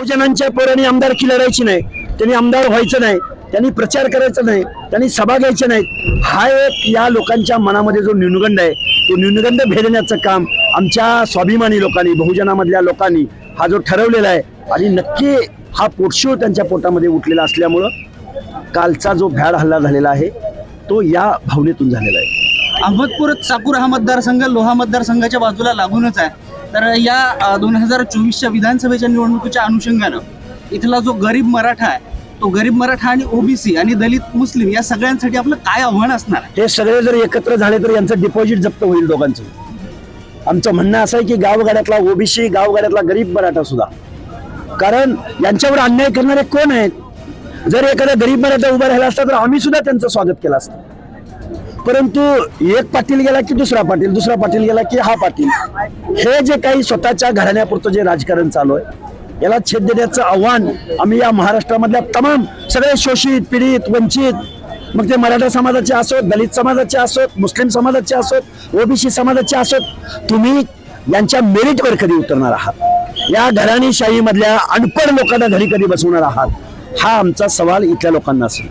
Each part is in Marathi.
बहुजनांच्या पोराने आमदारकी लढायची नाही. त्यांनी आमदार व्हायचं नाही. त्यांनी प्रचार करायचा नाही. त्यांनी सभा घ्यायच्या नाहीत हा एक या लोकांच्या मनामध्ये जो न्यूनगंड आहे तो न्यूनगंड भेदण्याचं काम आमच्या स्वाभिमानी लोकांनी बहुजनामधल्या लोकांनी हा जो ठरवलेला आहे आणि नक्की हा पोटशिव त्यांच्या पोटामध्ये उठलेला असल्यामुळं कालचा जो भ्याड हल्ला झालेला आहे तो या भावनेतून झालेला आहे. अहमदपूर चाकूर हा मतदारसंघ लोहा मतदारसंघाच्या बाजूला लागूनच आहे. तर या दोन हजार चोवीसच्या विधानसभेच्या निवडणुकीच्या अनुषंगानं इथला जो गरीब मराठा आहे तो गरीब मराठा आणि ओबीसी आणि दलित मुस्लिम या सगळ्यांसाठी आपलं काय आव्हान असणार हे सगळे जर एकत्र झाले तर यांचं डिपॉझिट जप्त होईल दोघांचं. आमचं म्हणणं असं आहे की गावगाड्यातला ओबीसी गावगाड्यातला गरीब मराठा सुद्धा. कारण यांच्यावर अन्याय करणारे कोण आहेत? जर एखादा गरीब मराठा उभा राहिला असता तर आम्ही सुद्धा त्यांचं स्वागत केलं असतं. परंतु एक पाटील गेला की दुसरा पाटील दुसरा पाटील गेला की हा पाटील. हे जे काही स्वतःच्या घराण्यापुरतं जे राजकारण चालू आहे याला छेद देण्याचं आव्हान आम्ही या महाराष्ट्रामधल्या तमाम सगळे शोषित पीडित वंचित मग ते मराठा समाजाचे असोत दलित समाजाचे असोत मुस्लिम समाजाचे असोत ओबीसी समाजाचे असोत तुम्ही यांच्या मेरिटवर कधी उतरणार आहात? या घराणीशाहीमधल्या अनपढ लोकांना घरी कधी बसवणार आहात? हा आमचा सवाल इथल्या लोकांना असेल.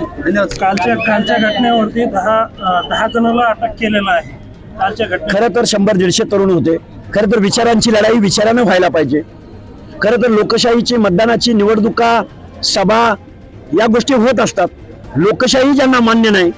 धन्यवाद कालच्या कालच्या घटनेवरती दहा दहा जणांना अटक केलेलं आहे. कालच्या घटने खरं तर शंभर दीडशे तरुण होते. खरं तर विचारांची लढाई विचारानं व्हायला पाहिजे. खरं तर लोकशाहीची मतदानाची निवडणुका सभा या गोष्टी होत असतात. लोकशाही ज्यांना मान्य नाही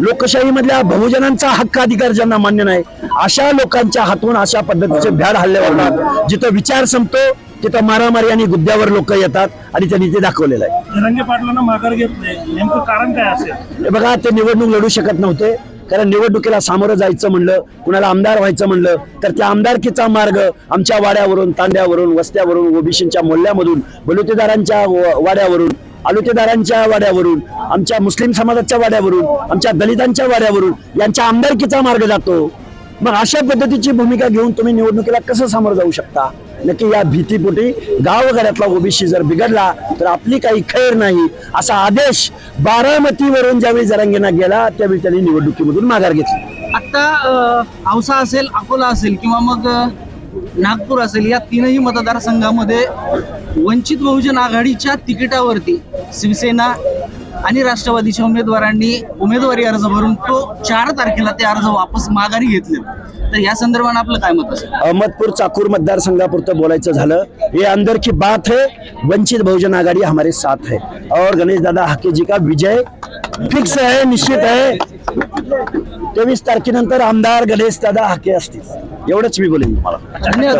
लोकशाहीमधल्या बहुजनांचा हक्क अधिकार ज्यांना मान्य नाही अशा लोकांच्या हातून अशा पद्धतीचे भ्याड हल्ले होतात जिथं विचार संपतो तिथं मारामारी आणि गुद्द्यावर लोक येतात आणि त्यांनी ते दाखवलेलं आहे. तिरंगे पाटलांना माघार घेतले नेमकं कारण काय असेल? हे बघा ते निवडणूक लढू शकत नव्हते. कारण निवडणुकीला सामोरं जायचं म्हणलं कुणाला आमदार व्हायचं म्हणलं तर त्या आमदारकीचा मार्ग आमच्या वाड्यावरून तांड्यावरून वस्त्यावरून ओबीसीच्या मोल्ल्यामधून बलुतेदारांच्या वाड्यावरून आलुतेदारांच्या वाड्यावरून आमच्या मुस्लिम समाजाच्या वाड्यावरून आमच्या दलितांच्या वाड्यावरून यांच्या आमदारकीचा मार्ग जातो. मग अशा पद्धतीची भूमिका घेऊन तुम्ही निवडणुकीला कसं सामोरं जाऊ शकता? नक्की या भीतीपोटी गावगाड्यातला ओबीसी जर बिघडला तर आपली काही खैर नाही असा आदेश बारामतीवरून ज्यावेळी जरांगेना गेला त्यावेळी त्यांनी निवडणुकीमधून माघार घेतली. आता औसा असेल अकोला असेल किंवा मग नागपूर असेल या तीनही मतदारसंघामध्ये वंचित बहुजन आघाडीच्या तिकिटावरती शिवसेना आणि राष्ट्रवादीच्या उमेदवारांनी उमेदवारी अर्ज भरून तो चार तारखेला ते अर्ज वापस माघारी घेतले. तर या संदर्भात आपलं काय मत असेल? अहमदपूर चाकूर मतदारसंघापुरतं बोलायचं झालं. हे अंदर की बात है वंचित बहुजन आघाड़ी हमारे साथ है. और गणेश दादा हाके जी का विजय फिक्स आहे निश्चित आहे. तेवीस तारखेनंतर आमदार गणेश दादा हाके असतील. एवढंच मी बोलेन तुम्हाला. धन्यवाद.